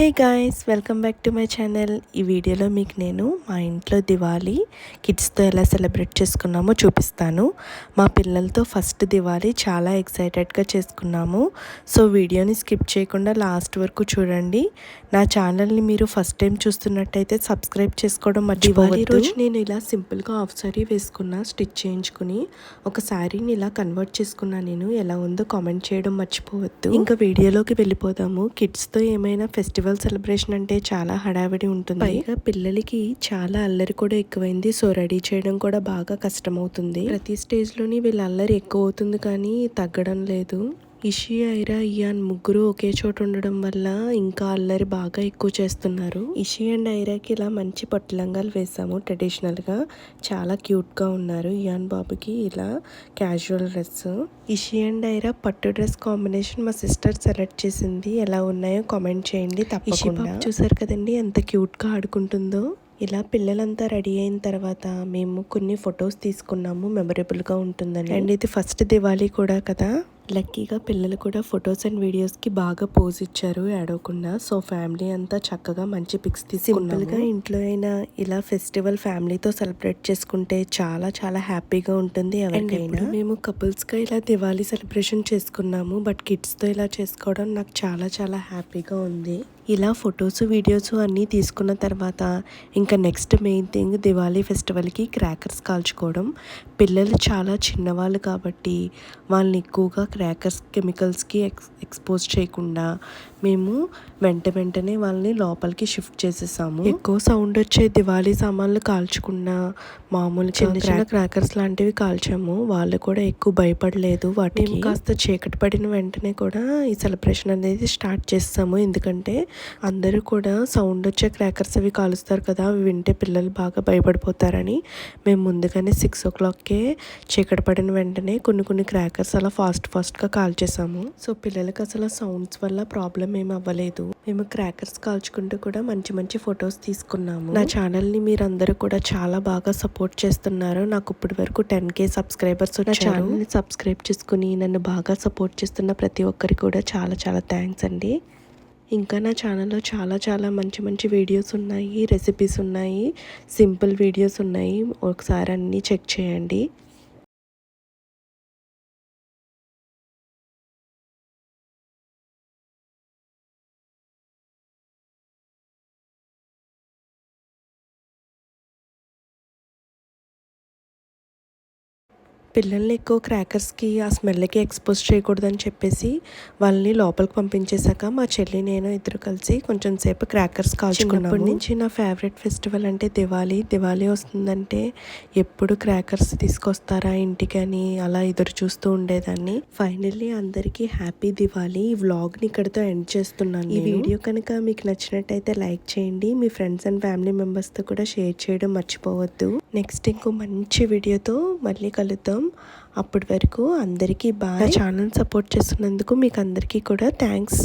Hey guys welcome back to my channel ఈ వీడియోలో మీకు నేను మా ఇంట్లో దివాళీ కిడ్స్తో ఎలా సెలబ్రేట్ చేసుకున్నామో చూపిస్తాను. మా పిల్లలతో ఫస్ట్ దివాళీ చాలా ఎక్సైటెడ్గా చేసుకున్నాము. సో వీడియోని స్కిప్ చేయకుండా లాస్ట్ వరకు చూడండి. నా ఛానల్ని మీరు ఫస్ట్ టైం చూస్తున్నట్టయితే సబ్స్క్రైబ్ చేసుకోవడం మర్చిపోవద్దు. రోజు నేను ఇలా సింపుల్గా హాఫ్ సారీ వేసుకున్న స్టిచ్ చేయించుకుని ఒక శారీని ఇలా కన్వర్ట్ చేసుకున్నా నేను. ఎలా ఉందో కామెంట్ చేయడం మర్చిపోవద్దు. ఇంకా వీడియోలోకి వెళ్ళిపోదాము. కిడ్స్తో ఏమైనా ఫెస్టివల్ సెలబ్రేషన్ అంటే చాలా హడావిడి ఉంటుంది. పైగా పిల్లలకి చాలా అల్లరి కూడా ఎక్కువైంది. సో రెడీ చేయడం కూడా బాగా కష్టమవుతుంది. ప్రతి స్టేజ్లోని వీళ్ళ అల్లరి ఎక్కువ అవుతుంది కానీ తగ్గడం లేదు. ఇషి ఐరా ఇయాన్ ముగ్గురు ఒకే చోట ఉండడం వల్ల ఇంకా అల్లరి బాగా ఎక్కువ చేస్తున్నారు. ఇషి అండ్ ఐరాకి ఇలా మంచి పట్టులంగాలు వేసాము ట్రెడిషనల్గా. చాలా క్యూట్గా ఉన్నారు. ఇయాన్ బాబుకి ఇలా casual dress. Ishi and Aira పట్టు డ్రెస్ కాంబినేషన్ మా సిస్టర్ సెలెక్ట్ చేసింది. ఎలా ఉన్నాయో కామెంట్ చేయండి తప్పకుండా. చూసారు కదండి ఎంత క్యూట్గా ఆడుకుంటుందో? ఇలా పిల్లలంతా రెడీ అయిన తర్వాత మేము కొన్ని ఫొటోస్ తీసుకున్నాము. మెమరబుల్గా ఉంటుందని. అండ్ ఇది ఫస్ట్ దివాళీ కూడా కదా? లక్కీగా పిల్లలు కూడా ఫొటోస్ అండ్ వీడియోస్కి బాగా పోజ్ ఇచ్చారు ఏడవకుండా సో ఫ్యామిలీ అంతా చక్కగా మంచి పిక్స్ తీసుకున్నాముగా ఇంట్లో అయినా ఇలా ఫెస్టివల్ ఫ్యామిలీతో సెలబ్రేట్ చేసుకుంటే చాలా చాలా హ్యాపీగా ఉంటుంది ఎవరికైనా. మేము కపుల్స్గా ఇలా దివాళీ సెలబ్రేషన్ చేసుకున్నాము. బట్ కిడ్స్తో ఇలా చేసుకోవడం నాకు చాలా చాలా హ్యాపీగా ఉంది. ఇలా ఫొటోస్ వీడియోస్ అన్నీ తీసుకున్న తర్వాత ఇంకా నెక్స్ట్ మెయిన్ థింగ్ దివాళీ ఫెస్టివల్కి క్రాకర్స్ కాల్చుకోవడం. పిల్లలు చాలా చిన్నవాళ్ళు కాబట్టి వాళ్ళని ఎక్కువగా క్రాకర్స్ కెమికల్స్కి ఎక్స్ ఎక్స్పోజ్ చేయకుండా మేము వెంట వెంటనే వాళ్ళని లోపలికి షిఫ్ట్ చేసేసాము. ఎక్కువ సౌండ్ వచ్చే దివాళీ సామాన్లు కాల్చకుండా మామూలు చిన్న చిన్న క్రాకర్స్ లాంటివి కాల్చాము. వాళ్ళు కూడా ఎక్కువ భయపడలేదు వాటికి. కాస్త చీకటి పడిన వెంటనే కూడా ఈ సెలబ్రేషన్ అనేది స్టార్ట్ చేస్తాము. ఎందుకంటే అందరూ కూడా సౌండ్ వచ్చే క్రాకర్స్ అవి కాలుస్తారు కదా అవి వింటే పిల్లలు బాగా భయపడిపోతారని. మేము ముందుగానే సిక్స్ ఓ క్లాక్కే చీకటి పడిన వెంటనే కొన్ని కొన్ని క్రాకర్స్ అలా ఫాస్ట్ ఫాస్ట్గా కాల్చేసాము. సో పిల్లలకి అసలు సౌండ్స్ వల్ల ప్రాబ్లం ఏమి అవ్వలేదు మేము క్రాకర్స్ కాల్చుకుంటూ కూడా మంచి మంచి ఫొటోస్ తీసుకున్నాము. నా ఛానల్ని మీరు అందరూ కూడా చాలా బాగా సపోర్ట్ చేస్తున్నారు. నాకు ఇప్పటి వరకు టెన్ కే సబ్స్క్రైబర్స్ నా ఛానల్ని సబ్స్క్రైబ్ చేసుకుని నన్ను బాగా సపోర్ట్ చేస్తున్న ప్రతి ఒక్కరికి కూడా చాలా చాలా థ్యాంక్స్ అండి. ఇంకా నా ఛానల్లో చాలా చాలా మంచి మంచి వీడియోస్ ఉన్నాయి రెసిపీస్ ఉన్నాయి సింపుల్ వీడియోస్ ఉన్నాయి. ఒకసారి అన్నీ చెక్ చేయండి. పిల్లల్ని ఎక్కువ క్రాకర్స్కి ఆ స్మెల్కి ఎక్స్పోజ్ చేయకూడదని చెప్పేసి వాళ్ళని లోపలికి పంపించేశాక మా చెల్లి నేను ఇద్దరు కలిసి కొంచెం సేపు క్రాకర్స్ కాల్చుకున్నప్పటి నుంచి నా ఫేవరెట్ ఫెస్టివల్ అంటే దివాళీ. దివాళీ వస్తుందంటే ఎప్పుడు క్రాకర్స్ తీసుకొస్తారా ఇంటికని అలా ఎదురు చూస్తూ ఉండేదాన్ని. ఫైనల్లీ అందరికీ హ్యాపీ దివాళీ. ఈ వ్లాగ్ని ఇక్కడితో ఎండ్ చేస్తున్నాను ఈ వీడియో కనుక మీకు నచ్చినట్టయితే లైక్ చేయండి. మీ ఫ్రెండ్స్ అండ్ ఫ్యామిలీ మెంబర్స్తో కూడా షేర్ చేయడం మర్చిపోవద్దు. నెక్స్ట్ ఇంకో మంచి వీడియోతో మళ్ళీ కలుద్దాం. అప్పటి వరకు అందరికీ బాగా ఛానల్ సపోర్ట్ చేస్తున్నందుకు మీకు అందరికీ కూడా థ్యాంక్స్.